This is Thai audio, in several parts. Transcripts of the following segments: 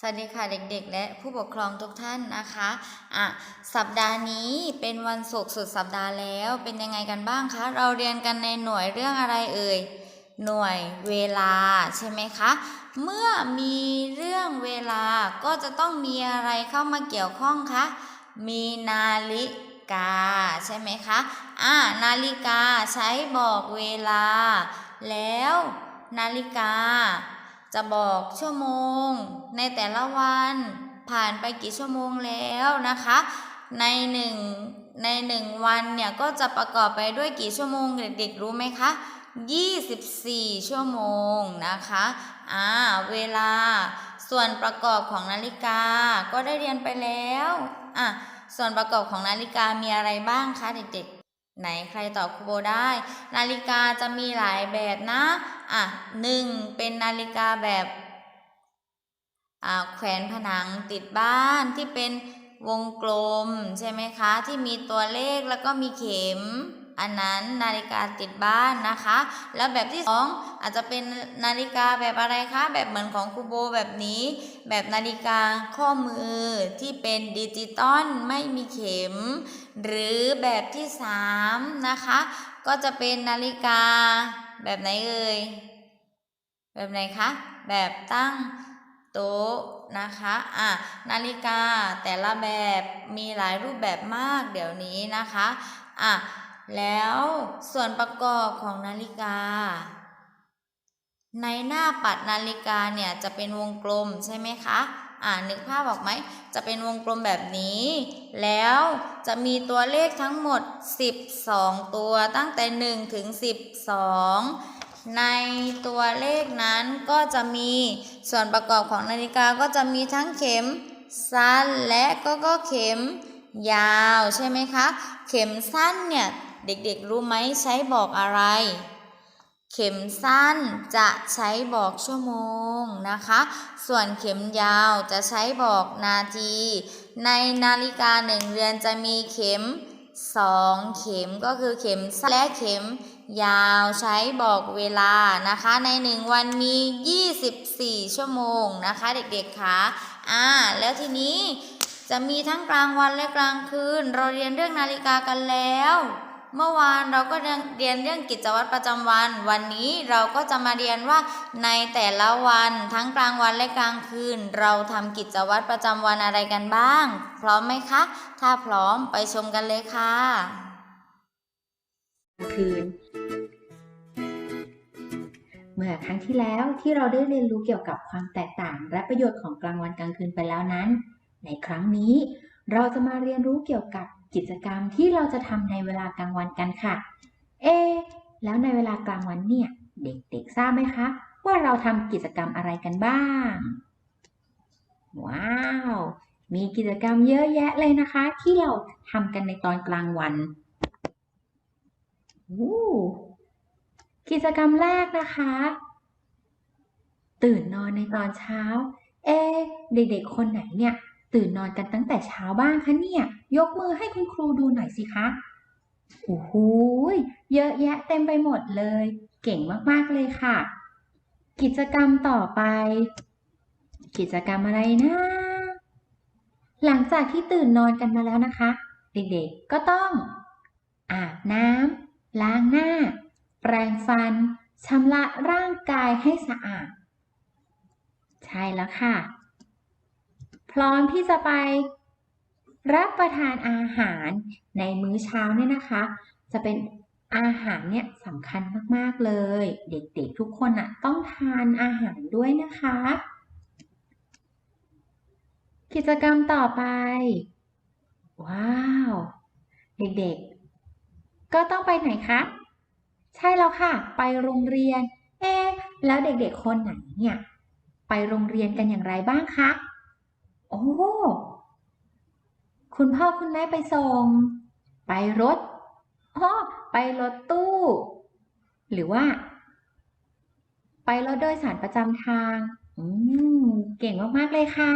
สวัสดีค่ะเด็กๆ และผู้ปกครองทุกท่านนะคะอะสัปดาห์นี้เป็นวันศุกร์สุดสัปดาห์แล้ว เป็นยังไงกันบ้างคะ เราเรียนกันในหน่วยเรื่องอะไรเอ่ย หน่วยเวลาใช่ไหมคะ เมื่อมีเรื่องเวลาก็จะต้องมีอะไรเข้ามาเกี่ยวข้องคะ มีนาฬิกาใช่ไหมคะอ่านาฬิกาใช้บอกเวลา แล้วนาฬิกา จะบอกชั่วโมง ในแต่ละวันผ่านไปกี่ชั่วโมงแล้วนะคะ ในหนึ่งในหนึ่งวันเนี่ยก็จะประกอบไปด้วยกี่ชั่วโมงเด็กๆรู้ไหมคะ 24 ชั่วโมงนะคะอ่าเวลาส่วนประกอบของนาฬิกาก็ได้เรียนไปแล้วอะส่วนประกอบของนาฬิกามีอะไรบ้างคะเด็กๆ ไหนใครตอบครูโบได้ นาฬิกาจะมีหลายแบบนะ อะหนึ่งเป็นนาฬิกาแบบอ่าแขวนผนังติดบ้านที่เป็นวงกลมใช่ไหมคะ ที่มีตัวเลขแล้วก็มีเข็ม อันนั้นนาฬิกาติดบ้านนะคะ แล้วแบบที่สองอาจจะเป็นนาฬิกาแบบอะไรคะแบบเหมือนของคูโบแบบนี้ แบบนาฬิกาข้อมือที่เป็นดิจิตอลไม่มีเข็ม หรือแบบที่สามนะคะ ก็จะเป็นนาฬิกาแบบไหนเอ่ยแบบไหนคะแบบตั้งโต๊ะนะคะอะนาฬิกาแต่ละแบบมีหลายรูปแบบมากเดี๋ยวนี้นะคะอะ แล้วส่วนประกอบของนาฬิกา ในหน้าปัดนาฬิกาเนี่ยจะเป็นวงกลมใช่ไหมคะอ่านึกภาพออกไหม จะเป็นวงกลมแบบนี้ แล้วจะมีตัวเลขทั้งหมด 12 ตัวตั้งแต่ 1 ถึง 12 ในตัวเลขนั้นก็จะมีส่วนประกอบของนาฬิกาก็จะมีทั้งเข็มสั้นและก็ก็เข็มยาวใช่ไหมคะ เข็มสั้นเนี่ย เด็กๆ รู้ไหมใช้บอกอะไร เข็มสั้นจะใช้บอกชั่วโมงนะคะ ส่วนเข็มยาวจะใช้บอกนาที ในนาฬิกาหนึ่งเรือนจะมีเข็มสองเข็มก็คือเข็มสั้นและเข็มยาวใช้บอกเวลานะคะ ในหนึ่งวันมี 24 ชั่วโมงนะคะ เด็กๆคะอ่า แล้วทีนี้จะมีทั้งกลางวันและกลางคืน เราเรียนเรื่องนาฬิกากันแล้ว เมื่อวานเราก็เรียนเรื่องกิจวัตรประจำวัน วันนี้เราก็จะมาเรียนว่าในแต่ละวันทั้งกลางวันและกลางคืน เราทำกิจวัตรประจำวันอะไรกันบ้าง พร้อมไหมคะ ถ้าพร้อมไปชมกันเลยค่ะ คืน เมื่อครั้งที่แล้วที่เราได้เรียนรู้เกี่ยวกับความแตกต่าง และประโยชน์ของกลางวันกลางคืนไปแล้วนั้น ในครั้งนี้ เราจะมาเรียนรู้เกี่ยวกับ กิจกรรมที่เราจะทำในเวลากลางวันกันค่ะ เอ แล้วในเวลากลางวันเนี่ย เด็กๆทราบไหมคะ ว่าเราทำกิจกรรมอะไรกันบ้าง ว้าว มีกิจกรรมเยอะแยะเลยนะคะ ที่เราทำกันในตอนกลางวันอู้กิจกรรมแรกนะคะ ตื่นนอนในตอนเช้า เอ เด็กๆคนไหนเนี่ย ตื่นนอนกันตั้งแต่เช้าบ้างคะเนี่ย ยกมือให้คุณครูดูหน่อยสิคะ โอ้โหเยอะแยะเต็มไปหมดเลย เก่งมากๆเลยค่ะ กิจกรรมต่อไป กิจกรรมอะไรนะ หลังจากที่ตื่นนอนกันมาแล้วนะคะ เด็กๆ ก็ต้อง อาบน้ำล้างหน้า แปรงฟันชำระร่างกายให้สะอาด ใช่แล้วค่ะ พร้อมที่จะไปรับประทานอาหารในมื้อเช้าเนี่ยนะคะ จะเป็นอาหารเนี่ยสำคัญมากๆเลย เด็กๆทุกคนอะต้องทานอาหารด้วยนะคะ กิจกรรมต่อไป ว้าว เด็กๆ ก็ต้องไปไหนคะ ใช่แล้วค่ะ ไปโรงเรียน เอ๊แล้วเด็กๆคนไหนเนี่ย ไปโรงเรียนกันอย่างไรบ้างคะ โอ้ คุณพ่อคุณแม่ไปส่ง ไปรถอ๋อไปรถตู้ หรือว่า ไปรถโดยสารประจำทาง อืม เก่งมากๆเลยค่ะ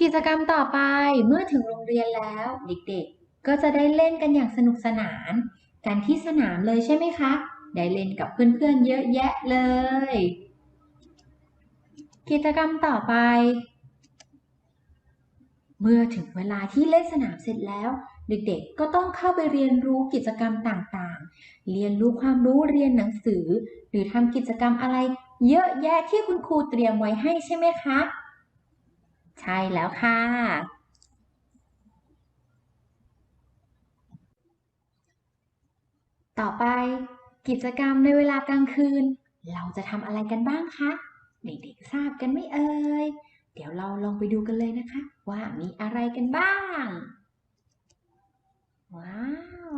กิจกรรมต่อไปเมื่อถึงโรงเรียนแล้ว เด็กๆ ก็จะได้เล่นกันอย่างสนุกสนาน กันที่สนามเลยใช่ไหมคะ ได้เล่นกับเพื่อนๆเยอะแยะเลย กิจกรรมต่อไป เมื่อถึงเวลาที่เล่นสนามเสร็จแล้ว เด็กๆ ก็ต้องเข้าไปเรียนรู้กิจกรรมต่างๆ เรียนรู้ความรู้เรียนหนังสือ หรือทำกิจกรรมอะไร เยอะแยะที่คุณครูเตรียมไว้ให้ใช่ไหมคะ ใช่แล้วค่ะต่อไปกิจกรรมในเวลากลางคืน เราจะทำอะไรกันบ้างคะ เด็กๆทราบกันไหมเอ่ย เดี๋ยวเราลองไปดูกันเลยนะคะ ว่ามีอะไรกันบ้าง ว้าว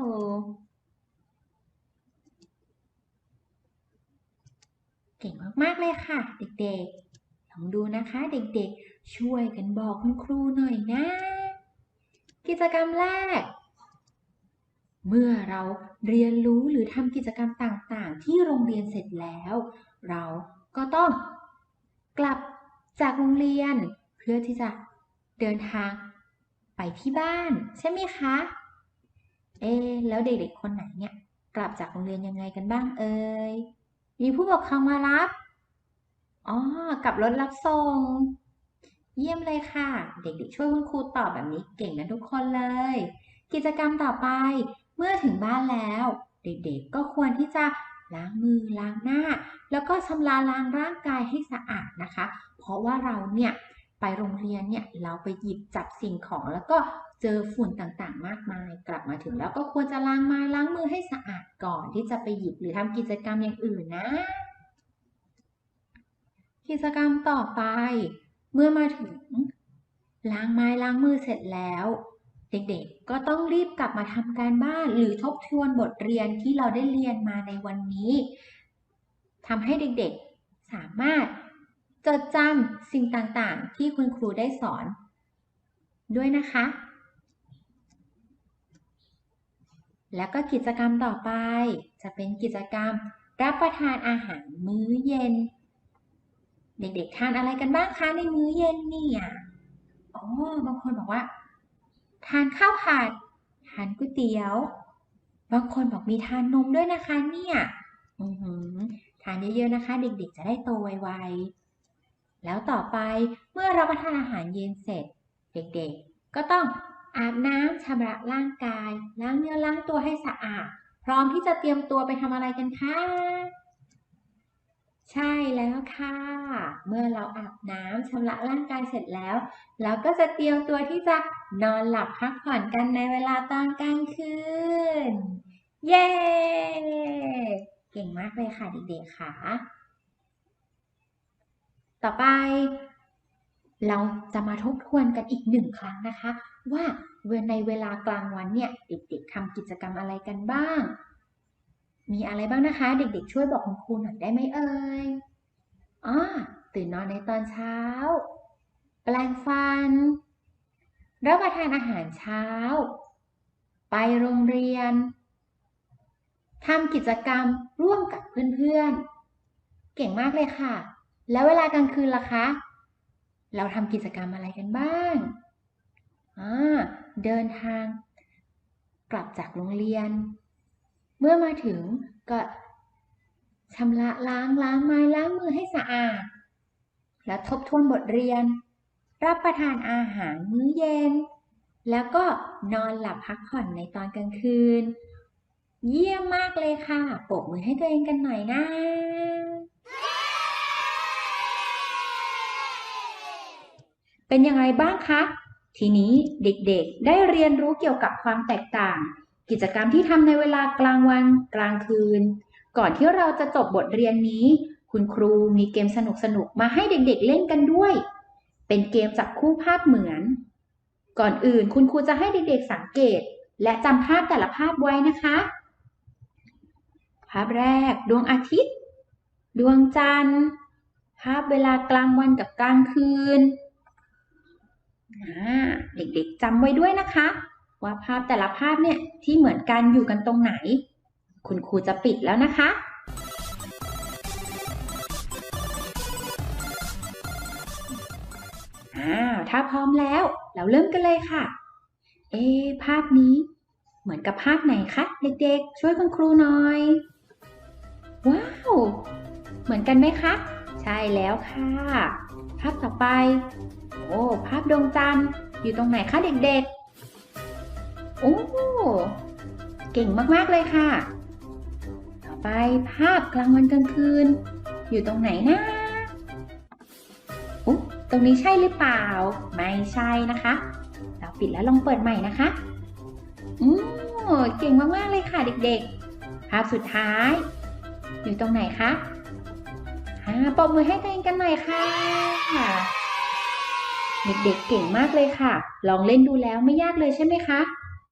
เก่งมากๆเลยค่ะ เด็กๆ ลองดูนะคะเด็กๆ ช่วยกันบอกคุณครูหน่อยนะ กิจกรรมแรกเมื่อเราเรียนรู้หรือทำกิจกรรมต่างๆ ที่โรงเรียนเสร็จแล้ว เราก็ต้อง กลับจากโรงเรียน เพื่อที่จะเดินทางไปที่บ้าน ใช่ไหมคะ เอะแล้วเด็กๆคนไหนเนี่ย กลับจากโรงเรียนยังไงกันบ้างเอ่ยมีผู้ปกครองมารับอ๋อกับรถรับส่ง เยี่ยมเลยค่ะ เด็กๆช่วยคุณครูตอบแบบนี้เก่งกันทุกคนเลย กิจกรรมต่อไป เมื่อถึงบ้านแล้ว เด็กๆก็ควรที่จะ ล้างมือล้างหน้า แล้วก็ชำระล้างร่างกายให้สะอาดนะคะ เพราะว่าเราเนี่ยไปโรงเรียนเนี่ยเราไปหยิบจับสิ่งของ แล้วก็เจอฝุ่นต่างๆ มากมาย กลับมาถึงแล้วก็ควรจะล้างไม้ล้างมือให้สะอาดก่อนที่จะไปหยิบหรือทำกิจกรรมอย่างอื่นนะ กิจกรรมต่อไป เมื่อมาถึง ล้างไม้ล้างมือเสร็จแล้ว เด็กๆ ก็ต้องรีบกลับมาทำการบ้าน หรือทบทวนบทเรียนที่เราได้เรียนมาในวันนี้ทำให้เด็กๆ สามารถจดจำสิ่งต่างๆ ที่คุณครูได้สอน ด้วยนะคะ แล้วก็กิจกรรมต่อไป จะเป็นกิจกรรมรับประทานอาหารมื้อเย็น เด็กๆ ทานอะไรกันบ้างคะในมื้อเย็นเนี่ย อ๋อบางคนบอกว่า ทานข้าวผัด ทานก๋วยเตี๋ยว บางคนบอกมีทานนมด้วยนะคะเนี่ยอือหือทานเยอะๆนะคะ เด็กๆ จะได้โตไวๆ แล้วต่อไปเมื่อรับประทานอาหารเย็นเสร็จ เด็กๆ ก็ต้องอาบน้ำชำระร่างกาย ล้างเนื้อล้างตัวให้สะอาด พร้อมที่จะเตรียมตัวไปทำอะไรกันคะ ใช่แล้วค่ะ เมื่อเราอาบน้ำชำระร่างกายเสร็จแล้ว เราก็จะเตรียมตัวที่จะนอนหลับพักผ่อนกันในเวลาตอนกลางคืน เย้ เก่งมากเลยค่ะเด็กๆค่ะ ต่อไป เราจะมาทบทวนกันอีกหนึ่งครั้งนะคะ ว่าในเวลากลางวันเนี่ย เด็กๆทำกิจกรรมอะไรกันบ้าง มีอะไรบ้างนะคะ เด็กๆ ช่วยบอกคุณครูหน่อยได้ไหมเอ่ยอ๋อตื่นนอนในตอนเช้า แปรงฟัน รับประทานอาหารเช้า ไปโรงเรียนทำกิจกรรมร่วมกับเพื่อนๆ เก่งมากเลยค่ะ แล้วเวลากลางคืนล่ะคะ เราทำกิจกรรมอะไรกันบ้างอ่าเดินทาง กลับจากโรงเรียน เมื่อมาถึงก็ชำระล้างล้างไม้ล้างมือให้สะอาด แล้วทบทวนบทเรียน รับประทานอาหารมื้อเย็น แล้วก็นอนหลับพักผ่อนในตอนกลางคืน เยี่ยมมากเลยค่ะปรบมือให้ตัวเองกันหน่อยนะเป็นยังไงบ้างคะ ทีนี้เด็กๆ ได้เรียนรู้เกี่ยวกับความแตกต่าง กิจกรรมที่ทำในเวลากลางวันกลางคืน ก่อนที่เราจะจบบทเรียนนี้ คุณครูมีเกมสนุกๆมาให้เด็กๆเล่นกันด้วย เป็นเกมจับคู่ภาพเหมือน ก่อนอื่นคุณครูจะให้เด็กๆสังเกต และจำภาพแต่ละภาพไว้นะคะ ภาพแรกดวงอาทิตย์ ดวงจันทร์ ภาพเวลากลางวันกับกลางคืนเด็กๆจำไว้ด้วยนะคะ ว่าภาพแต่ละภาพเนี่ยที่เหมือนกันอยู่กันตรงไหน คุณครูจะปิดแล้วนะคะ อ่า ถ้าพร้อมแล้ว เราเริ่มกันเลยค่ะ เอภาพนี้ เหมือนกับภาพไหนคะเด็กๆ ช่วยคุณครูหน่อย ว้าว เหมือนกันไหมคะ ใช่แล้วค่ะ ภาพต่อไป โอ้ ภาพดวงจันทร์อยู่ตรงไหนคะเด็กๆ โอ้ เก่งมากๆเลยค่ะ ต่อไปภาพกลางวันกลางคืน อยู่ตรงไหนนะอุ๊ตรงนี้ใช่หรือเปล่า ไม่ใช่นะคะ เราปิดแล้วลองเปิดใหม่นะคะ อืมเก่งมากๆเลยค่ะเด็กๆ ภาพสุดท้าย อยู่ตรงไหนคะอ่าปรบมือให้ตัวเองกันหน่อยค่ะ เด็กๆเก่งมากเลยค่ะ ลองเล่นดูแล้วไม่ยากเลยใช่ไหมคะ